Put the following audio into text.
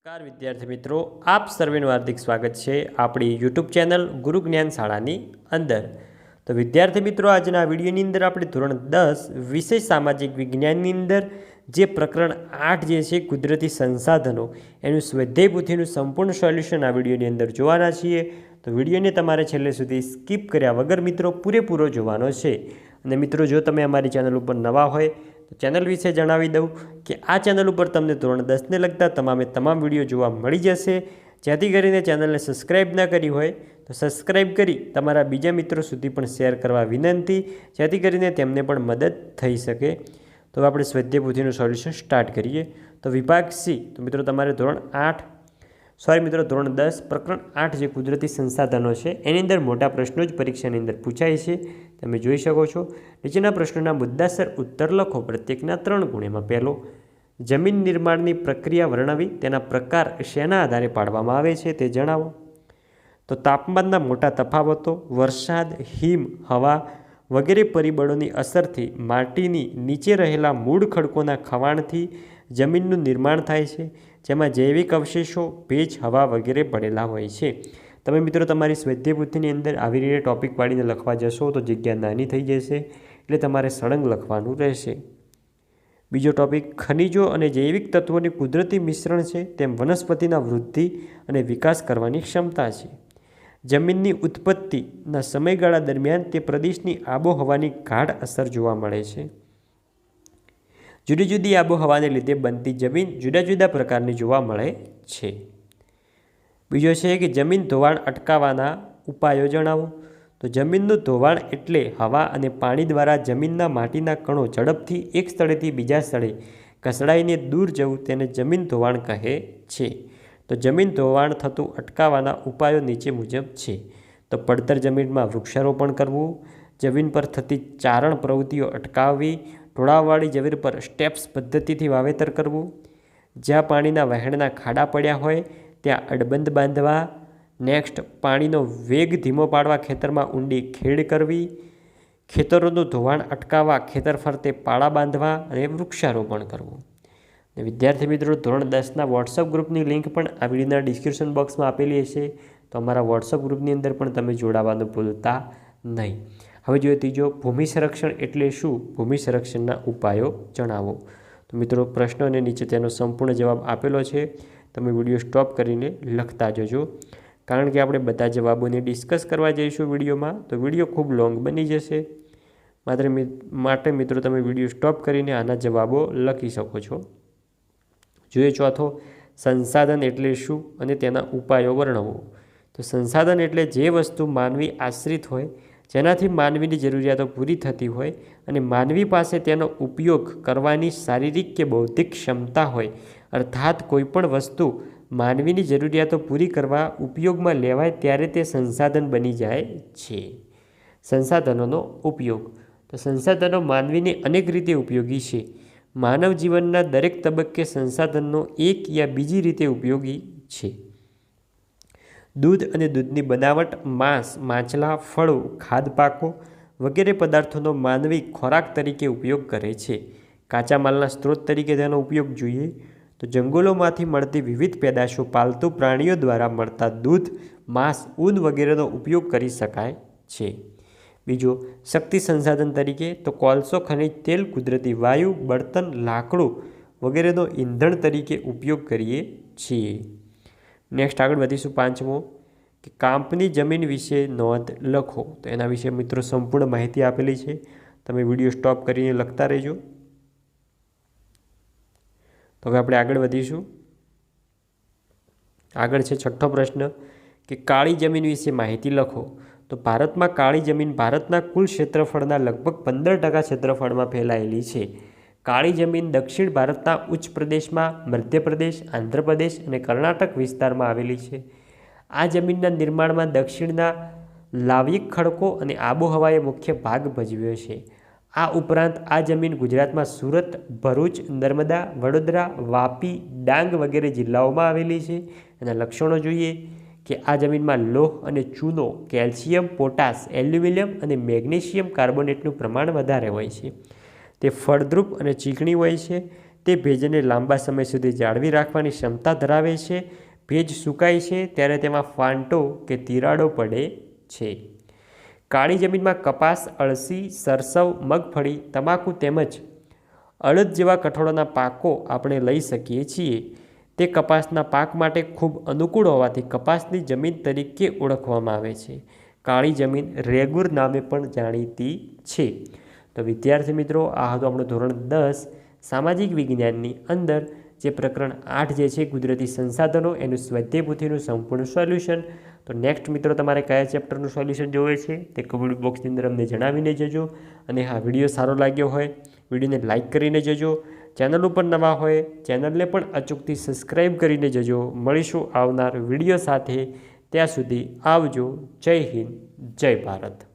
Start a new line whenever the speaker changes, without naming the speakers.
નમસ્કાર, વિદ્યાર્થી મિત્રો. આપ સર્વેનું હાર્દિક સ્વાગત છે આપણી યુટ્યુબ ચેનલ ગુરુ જ્ઞાન શાળાની અંદર. તો વિદ્યાર્થી મિત્રો, આજના વિડીયોની અંદર આપણે ધોરણ દસ વિશેષ સામાજિક વિજ્ઞાનની અંદર જે પ્રકરણ આઠ જે છે, કુદરતી સંસાધનો, એનું સ્વાધ્યાય પોથીનું સંપૂર્ણ સોલ્યુશન આ વિડીયોની અંદર જોવાના છીએ. તો વિડીયોને તમારે છેલ્લે સુધી સ્કીપ કર્યા વગર મિત્રો, પૂરેપૂરો જોવાનો છે. અને મિત્રો, જો તમે અમારી ચેનલ ઉપર નવા હોય ચેનલ વિશે જણાવી દઉં કે આ ચેનલ ઉપર તમને ધોરણ દસને લગતા તમામે તમામ વીડિયો જોવા મળી જશે. જેથી કરીને ચેનલને સબસ્ક્રાઈબ ના કરી હોય તો સબસ્ક્રાઈબ કરી તમારા બીજા મિત્રો સુધી પણ શેર કરવા વિનંતી. જેથી કરીને તેમને પણ મદદ થઈ શકે. તો આપણે સ્વાધ્યાય સોલ્યુશન સ્ટાર્ટ કરીએ. તો વિભાગ સી. તો મિત્રો તમારે ધોરણ આઠ સોરી મિત્રો, ધોરણ દસ, પ્રકરણ આઠ જે કુદરતી સંસાધનો છે, એની અંદર મોટા પ્રશ્નો જ પરીક્ષાની અંદર પૂછાય છે. તમે જોઈ શકો છો, નીચેના પ્રશ્નોના મુદ્દાસર ઉત્તર લખો. પ્રત્યેકના ત્રણ ગુણેમાં પહેલો, જમીન નિર્માણની પ્રક્રિયા વર્ણવી, તેના પ્રકાર શેના આધારે પાડવામાં આવે છે તે જણાવો. તો તાપમાનના મોટા તફાવતો, વરસાદ, હિમ, હવા વગેરે પરિબળોની અસરથી માટીની નીચે રહેલા મૂળ ખડકોના ખવાણથી જમીનનું નિર્માણ થાય છે. જેમાં જૈવિક અવશેષો, ભેજ, હવા વગેરે પડેલા હોય છે. તમે મિત્રો તમારી સ્વાધ્યાયપુથીની અંદર આવી રીતે ટોપિક પાડીને લખવા જશો તો જગ્યા નાની થઈ જશે, એટલે તમારે સળંગ લખવાનું રહેશે. બીજો ટોપિક ખનિજો અને જૈવિક તત્વોની કુદરતી મિશ્રણ છે, તેમ વનસ્પતિના વૃદ્ધિ અને વિકાસ કરવાની ક્ષમતા છે. જમીનની ઉત્પત્તિના સમયગાળા દરમિયાન તે પ્રદેશની આબોહવાની ગાઢ અસર જોવા મળે છે. જુદી જુદી આબોહવાને લીધે બનતી જમીન જુદા જુદા પ્રકારની જોવા મળે છે. બીજો છે કે જમીન ધોવાણ અટકાવવાના ઉપાયો જણાવો. તો જમીનનું ધોવાણ એટલે હવા અને પાણી દ્વારા જમીનના માટીના કણો ઝડપથી એક સ્થળેથી બીજા સ્થળે કસડાઈને દૂર જવું તેને જમીન ધોવાણ કહે છે. તો જમીન ધોવાણ થતું અટકાવવાના ઉપાયો નીચે મુજબ છે. તો પડતર જમીનમાં વૃક્ષારોપણ કરવું, જમીન પર થતી ચારણ પ્રવૃત્તિઓ અટકાવવી ઢોળાવવાળી જમીન પર સ્ટેપ્સ પદ્ધતિથી વાવેતર કરવું. જ્યાં પાણીના વહેણના ખાડા પડ્યા હોય, ત્યાં અડબંધ બાંધવા. નેક્સ્ટ, પાણીનો વેગ ધીમો પાડવા ખેતરમાં ઊંડી ખેડ કરવી. ખેતરોનું ધોવાણ અટકાવવા, ખેતર ફરતે પાળા બાંધવા અને વૃક્ષારોપણ કરવું. વિદ્યાર્થી મિત્રો, ધોરણ દસના વોટ્સઅપ ગ્રુપની લિંક પણ આ વિડીયોના ડિસ્ક્રિપ્શન બોક્સમાં આપેલી હશે. તો અમારા વોટ્સઅપ ગ્રુપની અંદર પણ તમે જોડાવાનું ભૂલતા નહીં. હવે જોઈએ ત્રીજો, ભૂમિ સંરક્ષણ એટલે શું? ભૂમિ સંરક્ષણના ઉપાયો જણાવો. તો મિત્રો, પ્રશ્નોને નીચે તેનો સંપૂર્ણ જવાબ આપેલો છે. તમે વીડિયો સ્ટોપ કરીને લખતા જજો. કારણ કે આપણે બધા જવાબોને ડિસ્કસ કરવા જઈશું વિડીયોમાં, તો વીડિયો ખૂબ લોંગ બની જશે. માત્ર માટે મિત્રો, તમે વીડિયો સ્ટોપ કરીને આના જવાબો લખી શકો છો. જોઈએ ચોથો, સંસાધન એટલે શું અને તેના ઉપાયો વર્ણવો. તો સંસાધન એટલે જે વસ્તુ માનવી આશ્રિત હોય જેનાથી માનવીની જરૂરિયાતો પૂરી થતી હોય અને માનવી પાસે તેનો ઉપયોગ કરવાની શારીરિક કે બૌદ્ધિક ક્ષમતા હોય, અર્થાત કોઈપણ વસ્તુ માનવીની જરૂરિયાતો પૂરી કરવા ઉપયોગમાં લેવાય ત્યારે તે સંસાધન બની જાય છે. સંસાધનોનો ઉપયોગ. તો સંસાધનો માનવીને અનેક રીતે ઉપયોગી છે. માનવ જીવનના દરેક તબક્કે સંસાધનનો એક યા બીજી રીતે ઉપયોગી છે. દૂધ અને દૂધની બનાવટ, માંસ, માછલા, ફળો ખાદપાકો વગેરે પદાર્થોનો માનવી ખોરાક તરીકે ઉપયોગ કરે છે. કાચા માલના સ્ત્રોત તરીકે તેનો ઉપયોગ જોઈએ તો જંગલોમાંથી મળતી વિવિધ પેદાશો પાલતુ પ્રાણીઓ દ્વારા મળતા દૂધ, માંસ, ઊન વગેરેનો ઉપયોગ કરી શકાય છે. બીજો, શક્તિ સંસાધન તરીકે તો કોલસો, ખનિજ, તેલ, કુદરતી વાયુ, બળતણ, લાકડું વગેરેનો ઈંધણ તરીકે ઉપયોગ કરીએ છીએ. નેક્સ્ટ આગળ વધીશું પાંચમો, કે કાંપની જમીન વિશે નોંધ લખો. તો એના વિશે મિત્રો સંપૂર્ણ માહિતી આપેલી છે. તમે વીડિયો સ્ટોપ કરીને લખતા રહેજો. તો હવે આપણે આગળ વધીશું. આગળ છે છઠ્ઠો પ્રશ્ન, કે કાળી જમીન વિશે માહિતી લખો. તો ભારતમાં કાળી જમીન ભારતના કુલ ક્ષેત્રફળના લગભગ પંદર ટકા ક્ષેત્રફળમાં ફેલાયેલી છે. કાળી જમીન દક્ષિણ ભારતના ઉચ્ચ પ્રદેશમાં મધ્યપ્રદેશ, આંધ્રપ્રદેશ અને કર્ણાટક વિસ્તારમાં આવેલી છે. આ જમીનના નિર્માણમાં દક્ષિણના લાવિક ખડકો અને આબોહવાએ મુખ્ય ભાગ ભજવ્યો છે. આ ઉપરાંત આ જમીન ગુજરાતમાં સુરત, ભરૂચ, નર્મદા, વડોદરા, વાપી, ડાંગ વગેરે જિલ્લાઓમાં આવેલી છે એના લક્ષણો જોઈએ કે આ જમીનમાં લોહ અને ચૂનો, કેલ્શિયમ, પોટાશ, એલ્યુમિનિયમ અને મેગ્નેશિયમ કાર્બોનેટનું પ્રમાણ વધારે હોય છે. તે ફળદ્રુપ અને ચીકણી હોય છે. તે ભેજને લાંબા સમય સુધી જાળવી રાખવાની ક્ષમતા ધરાવે છે. ભેજ સુકાય છે ત્યારે તેમાં ફાંટો કે તિરાડો પડે છે. કાળી જમીનમાં કપાસ, અળસી, સરસવ, મગફળી, તમાકુ તેમજ અડદ જેવા કઠોળોના પાકો આપણે લઈ શકીએ છીએ. તે કપાસના પાક માટે ખૂબ અનુકૂળ હોવાથી કપાસની જમીન તરીકે ઓળખવામાં આવે છે. કાળી જમીન રેગુર નામે પણ જાણીતી છે. તો વિદ્યાર્થી મિત્રો, આ હતું આપણું ધોરણ દસ, સામાજિક વિજ્ઞાનની અંદર જે પ્રકરણ આઠ જે છે, કુદરતી સંસાધનો, એનું સ્વાધ્યાય સંપૂર્ણ સોલ્યુશન. તો નેક્સ્ટ મિત્રો, તમારે કયા ચેપ્ટરનું સોલ્યુશન જોવે છે, તે કમેન્ટ બોક્સની અંદર અમને જણાવીને જજો. અને હા, વીડિયો સારો લાગ્યો હોય, વિડીયોને લાઇક કરીને જજો. ચેનલ ઉપર નવા હોય, ચેનલને પણ અચૂકથી સબસ્ક્રાઈબ કરીને જજો. મળીશું આવનાર વીડિયો સાથે. ત્યાં સુધી આવજો. જય હિન્દ, જય ભારત.